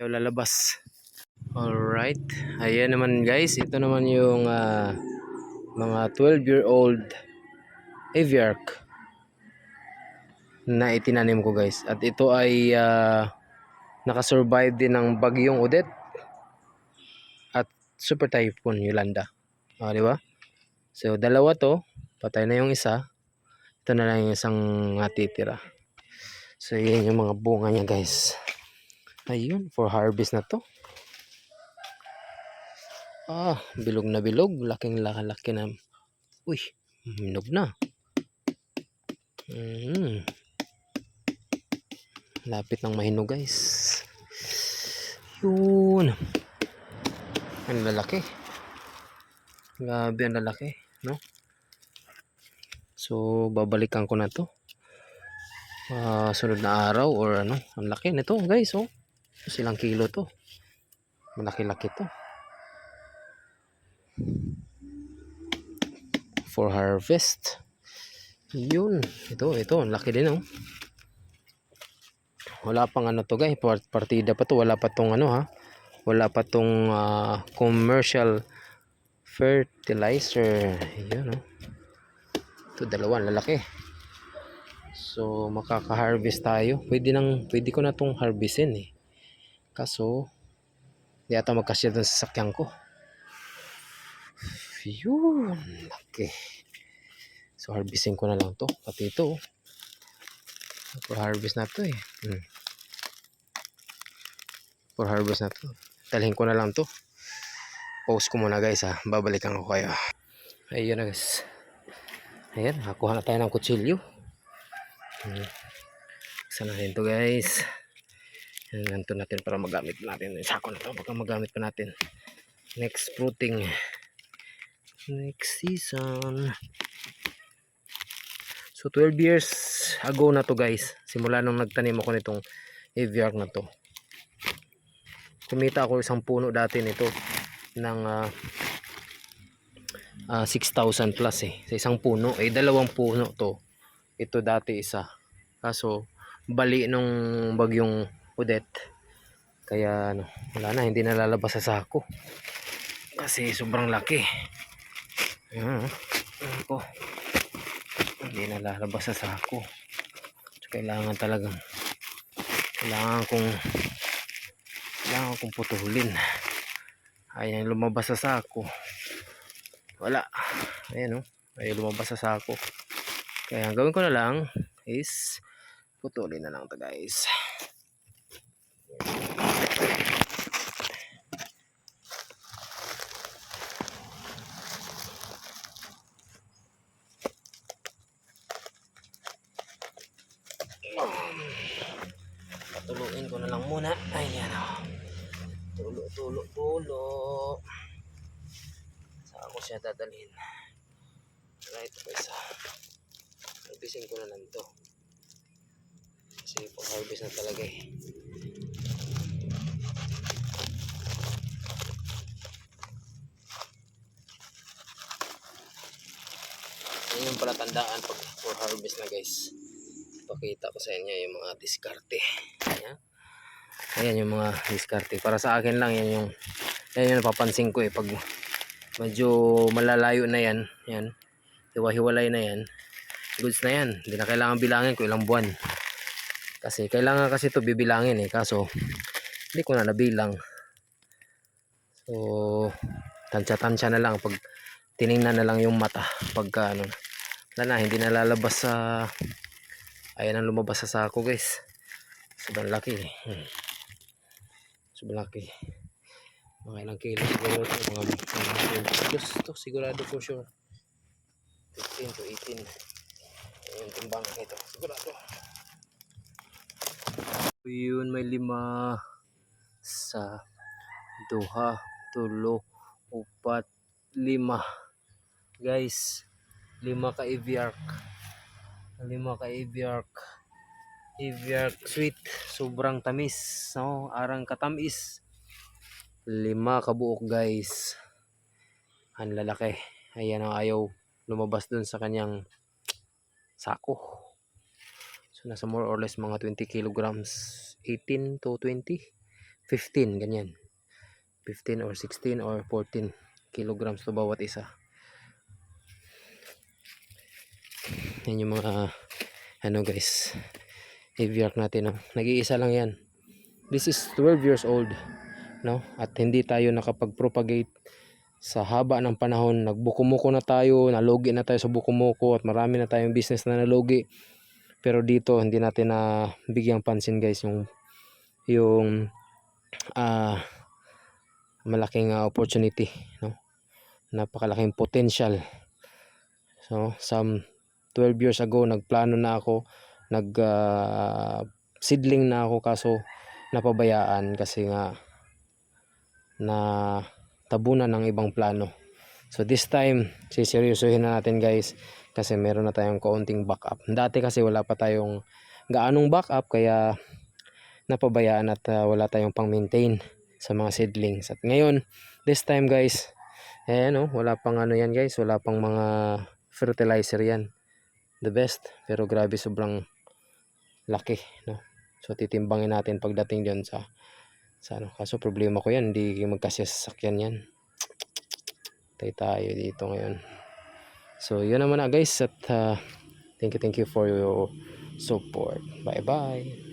Ayaw lalabas. Alright. Ayan naman guys. Ito naman yung ah, mga 12 year old aviark na itinanim ko guys. At ito ay ah, nakasurvive din ng bagyong Odette at super typhoon Yolanda. Ah, di ba? So dalawa to, patay na yung isa. Ito na lang yung isang natitira. So yun yung mga bunga niya guys. Ayun, for harvest na to. Ah, bilog na bilog. Laking laki na. Uy, minog na. Mm. Lapit ng mahinog guys. Yun. Ang lalaki. Grabe ang lalaki, no? So, babalikan ko na to. Ah, sunod na araw or ano. Ang laki nito, guys, oh. Silang kilo to. Malaki-laki to. For harvest. Yun. Ito, ito. Ang laki din, oh. Wala pang ano to, guys. Part- Partida pa to. Wala pa tong ano, ha. Wala pa tong ah, commercial fertilizer. Yun, oh. Ito, dalawa. Lalaki. So, makaka-harvest tayo. Pwede, nang, pwede ko na tong harvestin, eh. Kaso, di ata magkasya dun sa sakyan ko. Yun. Laki. So, harvestin ko na lang to. Pati ito. oh. For harvest na to eh. Hmm. For harvest na to. Dalhin ko na lang to. Pause ko muna guys ha. Babalikan ko kayo. Ayun na guys. Ayan. Nakuha na tayo ng kutsilyo. Hmm. Sana natin to guys. Yan, ganito natin para magamit natin. Sako na to. Baka magamit pa natin. Next fruiting. Next season. So 12 years ago na to guys. Simula nung nagtanim ako nitong aviark na to. Kumita ako isang puno dati nito ng ah, ah, 6,000 plus eh. Sa isang puno. Eh dalawang puno to. Ito dati isa. Kaso bali nung bagyong Odette. Kaya ano, wala na, hindi na lalabas sa sako. Kasi sobrang laki. Ayan. Ayan ko. Hindi na lalabas sa sako. So, kailangan talagang kailangan kong kailangan kong putulin. Ayan, lumabas sa sako. Wala. Ayan, oh. Ayan, lumabas sa sako. Kaya ang gawin ko na lang is putulin na lang to guys. Patuluin ko na lang muna. Ayan o. Tulo, tulo, tulo. Saan ko siya dadalhin? Right, guys. Harvestin ko na lang to. Kasi pang harvest na talaga eh. Yan yung palatandaan pag for harvest na guys. Pakita ko sa inyo yung mga diskarte. Ayan. Ayan yung mga diskarte. Para sa akin lang yan yung yan yung napapansin ko eh pag medyo malalayo na yan. Yan. Hiwa-hiwalay na yan. Goods na yan. Hindi na kailangan bilangin kung ilang buwan. Kasi kailangan kasi to bibilangin eh. Kaso hindi ko na nabilang. So tansya-tansya na lang pag tiningnan na lang yung mata pagka ano wala na hindi na lalabas sa ayan ang lumabas sa sako guys. Sobrang laki. Hmm. sobrang laki. Mga ilang kilo siguro ito mga, mga kilos to sigurado for sure 15 to 18 Ayan yung timbang ito. Sigurado. Yun may lima sa duha tulo upat lima. Guys lima ka aviark lima ka aviark aviark sweet sobrang tamis no? Arang katamis. Lima ka buok guys. Ang lalaki. Ayan ang ayaw lumabas dun sa kanyang sako. So nasa more or less mga 20 kilograms. 18 to 20 15 ganyan. 15 or 16 or 14 kilograms to bawat isa yan yung mga ano guys aviark natin no? nag-iisa lang yan. This is 12 years old no? At hindi tayo nakapag-propagate sa haba ng panahon. Nagbukumuko na tayo nalugi na tayo sa bukumuko at marami na tayong business na nalugi. Pero dito hindi natin na bigyang pansin guys yung yung ah malaking ah, opportunity no? Napakalaking potential. So some 12 years ago nagplano na ako nag ah, seedling na ako kaso napabayaan kasi nga na tabunan ng ibang plano. So this time siseryosohin na natin guys kasi meron na tayong kaunting backup. Dati kasi wala pa tayong gaanong backup kaya napabayaan at ah, wala tayong pang maintain sa mga seedlings. At ngayon this time guys eh no wala pang ano yan guys wala pang mga fertilizer yan the best pero grabe sobrang laki no? So titimbangin natin pagdating diyon sa sa ano. Kaso problema ko yan hindi magkasya sa sasakyan yan. Tay tayo dito ngayon. So yun naman na guys at ah, thank you thank you for your support. Bye bye